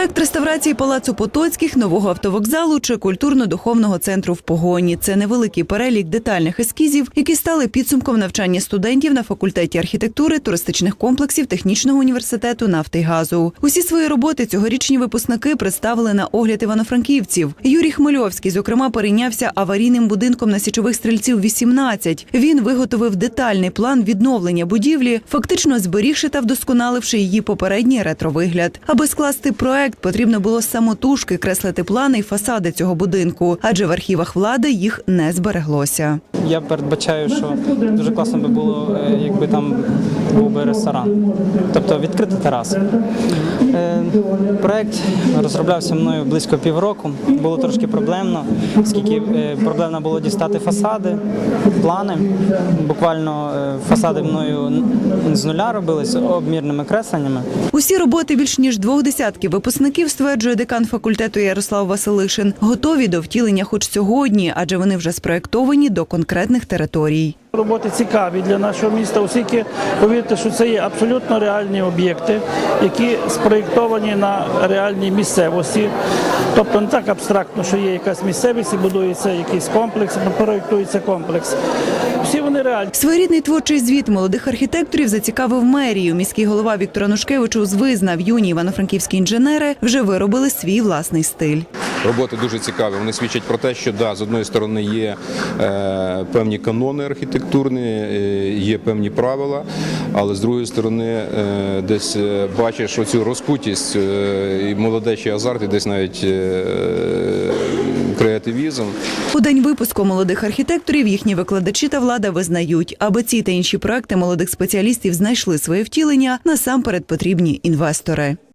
Проект реставрації палацу Потоцьких, нового автовокзалу чи культурно-духовного центру в погоні. Це невеликий перелік детальних ескізів, які стали підсумком навчання студентів на факультеті архітектури, туристичних комплексів технічного університету нафти й газу. Усі свої роботи цьогорічні випускники представили на огляд івано-франківців. Юрій Хмельовський, зокрема, перейнявся аварійним будинком на січових стрільців 18. Він виготовив детальний план відновлення будівлі, фактично зберігши та вдосконаливши її попередній ретровигляд. Аби скласти проект, потрібно було самотужки креслити плани й фасади цього будинку, адже в архівах влади їх не збереглося. Я передбачаю, що дуже класно би було, е, якби там був би ресторан, тобто відкрита тераса. Е, Проект розроблявся мною близько півроку. Було трошки проблемно, оскільки е, проблемно було дістати фасади, плани. Буквально фасади мною з нуля робились обмірними кресленнями. Усі роботи більш ніж двох десятків випускників, стверджує декан факультету Ярослав Василишин, готові до втілення хоч сьогодні, адже вони вже спроектовані до конкретних територій. Роботи цікаві для нашого міста, оскільки повірте, що це є абсолютно реальні об'єкти, які спроєктовані на реальній місцевості. Тобто не так абстрактно, що є якась місцевість і будується якийсь комплекс, проєктується комплекс. Всі вони реальні. Своєрідний творчий звіт молодих архітекторів зацікавив мерію. Міський голова Віктор Анушкевич визнав, юні івано-франківські інженери вже виробили свій власний стиль. Роботи дуже цікаві. Вони свідчать про те, що з одної сторони є е, певні канони архітектурні, е, є певні правила, але з другої сторони е, десь бачиш оцю розкутість е, і молодечий азарт, і десь навіть креативізм. У день випуску молодих архітекторів їхні викладачі та влада визнають, аби ці та інші проекти молодих спеціалістів знайшли своє втілення, насамперед потрібні інвестори.